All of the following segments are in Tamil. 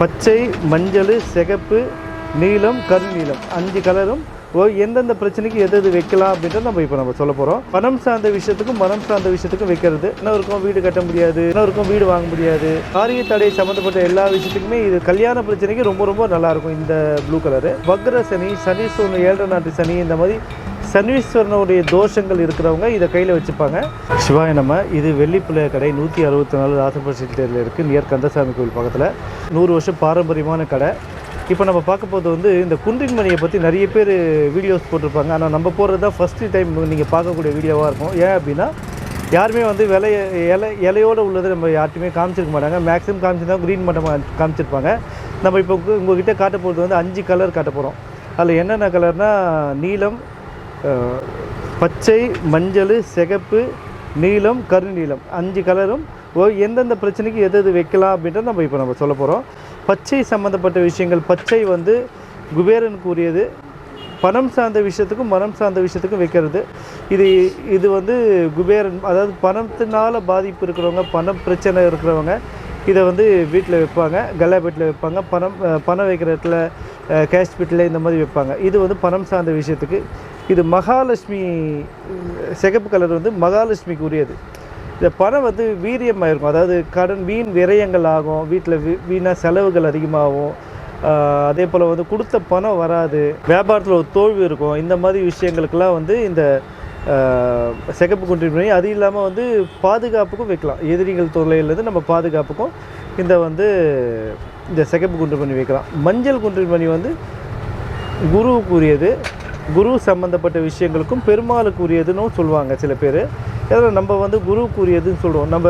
பச்சை மஞ்சள் சிகப்பு நீலம் கருநீலம். அஞ்சு கலரும் ஓ எந்தெந்த பிரச்சனைக்கு எது எது வைக்கலாம் அப்படின்றத நம்ம இப்போ நம்ம சொல்ல போகிறோம் பணம் சார்ந்த விஷயத்துக்கும் மனம் சார்ந்த விஷயத்துக்கும் வைக்கிறது. இன்னொருக்கும் வீடு கட்ட முடியாது. இன்னொருக்கும் வீடு வாங்க முடியாது. காரிய தடை சம்மந்தப்பட்ட எல்லா விஷயத்துக்குமே இது கல்யாண பிரச்சனைக்கு ரொம்ப ரொம்ப நல்லாயிருக்கும் இந்த ப்ளூ கலரு வக்ர சனி சனி சூழ்நிலை ஏழரை நாட்டு சனி இந்த மாதிரி சனீஸ்வரனுடைய தோஷங்கள் இருக்கிறவங்க இதை கையில் வச்சுப்பாங்க. சிவாய நம்ம இது வெள்ளிப்பிள்ளை கடை நூற்றி அறுபத்தி நாலு ராசபட்சத்தில் இருக்குது நியர் கந்தசாமி கோவில் பக்கத்தில். நூறு வருஷம் பாரம்பரியமான கடை. இப்போ நம்ம பார்க்க போகிறது வந்து இந்த குன்றின் மணியை பற்றி நிறைய பேர் வீடியோஸ் போட்டிருப்பாங்க. ஆனால் நம்ம போகிறது தான் ஃபஸ்ட்டு டைம் நீங்கள் பார்க்கக்கூடிய வீடியோவாக இருக்கும். ஏன் அப்படின்னா யாருமே வந்து விலை இலை இலையோடு உள்ளது நம்ம யார்ட்டுமே காமிச்சிருக்க மாட்டாங்க. மேக்ஸிமம் காமிச்சிருந்தா க்ரீன் மட்டும் காமிச்சிருப்பாங்க. நம்ம இப்போ உங்ககிட்ட காட்ட போகிறது வந்து அஞ்சு கலர் காட்ட போகிறோம் அதில் என்னென்ன கலர்னால் நீலம் பச்சை மஞ்சள் சிகப்பு நீலம் கருநீலம். அஞ்சு கலரும். ஓ எந்தெந்த பிரச்சனைக்கு எது எது வைக்கலாம் அப்படின்றத நம்ம இப்போ நம்ம சொல்ல போகிறோம் பச்சை சம்மந்தப்பட்ட விஷயங்கள் பச்சை வந்து குபேரனுக்கு உரியது பணம் சார்ந்த விஷயத்துக்கும் மனம் சார்ந்த விஷயத்துக்கும் வைக்கிறது. இது இது வந்து குபேரன் அதாவது பணத்தினால பாதிப்பு இருக்கிறவங்க பணம் பிரச்சனை இருக்கிறவங்க இதை வந்து வீட்டில் வைப்பாங்க. கல்லா வைப்பாங்க. பணம் பணம் வைக்கிற இடத்துல கேஷ் பீட்டில் இந்த மாதிரி வைப்பாங்க. இது வந்து பணம் சார்ந்த விஷயத்துக்கு. இது மகாலட்சுமி சிகப்பு கலர் வந்து மகாலட்சுமிக்கு உரியது இந்த பணம் வந்து வீரியமாக இருக்கும் அதாவது கடன் வீண் விரயங்கள் ஆகும். வீட்டில் வீ வீணாக செலவுகள் அதிகமாகும். அதே போல் வந்து கொடுத்த பணம் வராது. வியாபாரத்தில் ஒரு தோல்வி இருக்கும். இந்த மாதிரி விஷயங்களுக்கெல்லாம் வந்து இந்த சிகப்பு குன்றின் அது இல்லாமல் வந்து பாதுகாப்புக்கும் வைக்கலாம். எதிரிகள் தொல்லையிலேருந்து நம்ம பாதுகாப்புக்கும் இந்த வந்து இந்த சிகப்பு குன்று பண்ணி வைக்கலாம். மஞ்சள் குன்றின் மணி வந்து குருவுக்குரியது. குரு சம்பந்தப்பட்ட விஷயங்களுக்கும் பெருமாளுக்கு உரியதுன்னு சொல்லுவாங்க சில பேர். அதில் நம்ம வந்து குருவுக்கு உரியதுன்னு சொல்லுவோம் நம்ம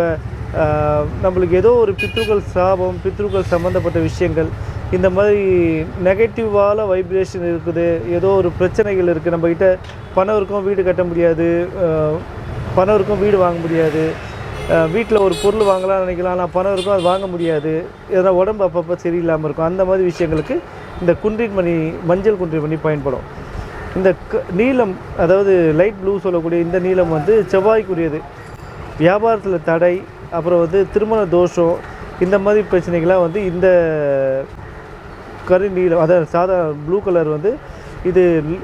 நம்மளுக்கு ஏதோ ஒரு பித்ருக்கள் சாபம் பித்ருக்கள் சம்மந்தப்பட்ட விஷயங்கள் இந்த மாதிரி நெகட்டிவான வைப்ரேஷன் இருக்குது. ஏதோ ஒரு பிரச்சனைகள் இருக்குது நம்மக்கிட்ட பணம் இருக்கும் வீடு கட்ட முடியாது. பணம் இருக்கும் வீடு வாங்க முடியாது. வீட்டில் ஒரு பொருள் வாங்கலாம்னு நினைக்கலாம். ஆனால் பணம் இருக்கும் அது வாங்க முடியாது. எதனா உடம்பு அப்பப்போ சரியில்லாமல் இருக்கும். அந்த மாதிரி விஷயங்களுக்கு இந்த குன்றின் மணி மஞ்சள் குன்றின் மணி பயன்படும். இந்த க அதாவது லைட் ப்ளூ சொல்லக்கூடிய இந்த நீளம் வந்து செவ்வாய்க்குரியது. வியாபாரத்தில் தடை அப்புறம் வந்து திருமண தோஷம் இந்த மாதிரி பிரச்சனைகள்லாம் வந்து இந்த கரு நீளம் அதாவது சாதா ப்ளூ கலர் வந்து இது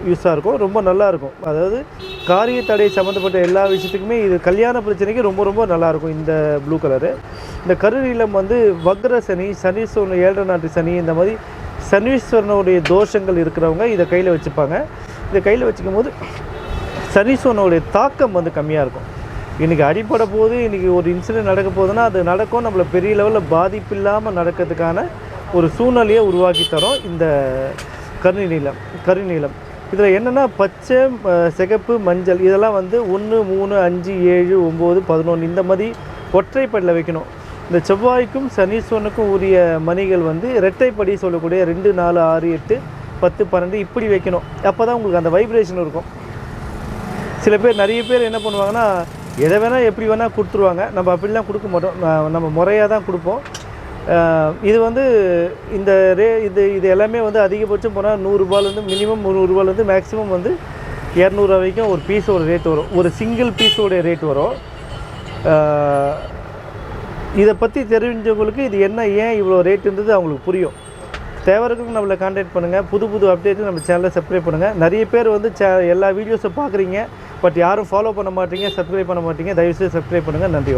யூஸாக இருக்கும் ரொம்ப நல்லா இருக்கும். அதாவது காரிய தடை சம்மந்தப்பட்ட எல்லா விஷயத்துக்குமே இது கல்யாண பிரச்சனைக்கு ரொம்ப ரொம்ப நல்லா இருக்கும் இந்த ப்ளூ கலரு இந்த கருநீளம் வந்து வக்ர சனி சனீஸ்வரன் ஏழரை நாட்டு சனி இந்த மாதிரி சனீஸ்வரனுடைய தோஷங்கள் இருக்கிறவங்க இதை கையில் வச்சுப்பாங்க. இதை கையில் வச்சுக்கும் போது சனீஸ்வரனுடைய தாக்கம் வந்து கம்மியாக இருக்கும். இன்றைக்கி அடிப்பட போது இன்றைக்கி ஒரு இன்சிடென்ட் நடக்க போகுதுன்னா அது நடக்கும். நம்மளை பெரிய லெவலில் பாதிப்பு இல்லாமல் நடக்கிறதுக்கான ஒரு சூழ்நிலையை உருவாக்கி தரும் இந்த கருநீலம் கருநீலம் இதில் என்னென்னா பச்சை சிகப்பு மஞ்சள் இதெல்லாம் வந்து ஒன்று மூணு அஞ்சு ஏழு ஒம்பது பதினொன்று இந்த மாதிரி ஒற்றைப்படியில் வைக்கணும். இந்த செவ்வாய்க்கும் சனீஸ்வரனுக்கும் உரிய மணிகள் வந்து இரட்டைப்படி சொல்லக்கூடிய ரெண்டு நாலு ஆறு எட்டு பத்து பன்னெண்டு இப்படி வைக்கணும். அப்போ தான் உங்களுக்கு அந்த வைப்ரேஷன் இருக்கும். சில பேர் நிறைய பேர் என்ன பண்ணுவாங்கன்னா எதை வேணால் எப்படி வேணால் கொடுத்துருவாங்க. நம்ம அப்படிலாம் கொடுக்க மாட்டோம். நம்ம முறையாக தான் கொடுப்போம் இது வந்து இந்த ரே இது இது எல்லாமே வந்து அதிகபட்சம் போனால் நூறுரூபாலேருந்து மினிமம் நூறுரூபாலேருந்து மேக்ஸிமம் வந்து இரநூறுவா வரைக்கும் ஒரு பீஸோட ரேட் வரும். ஒரு சிங்கிள் பீஸோட ரேட் வரும். இதை பற்றி தெரிஞ்சவங்களுக்கு இது என்ன ஏன் இவ்வளோ ரேட்டுன்றது அவங்களுக்கு புரியும். தேவருக்கும் நம்மளை காண்டாக்ட் பண்ணுங்கள் புது புது அப்டேட்டு நம்ம சேனலை சப்ஸ்கிரைப் பண்ணுங்கள் நிறைய பேர் வந்து சே எல்லா வீடியோஸை பார்க்குறீங்க. பட் யாரும் ஃபாலோ பண்ண மாட்டீங்க சப்ஸ்கிரைப் பண்ண மாட்டீங்க. தயவுசெய்து சப்ஸ்கிரைப் பண்ணுங்கள் நன்றி.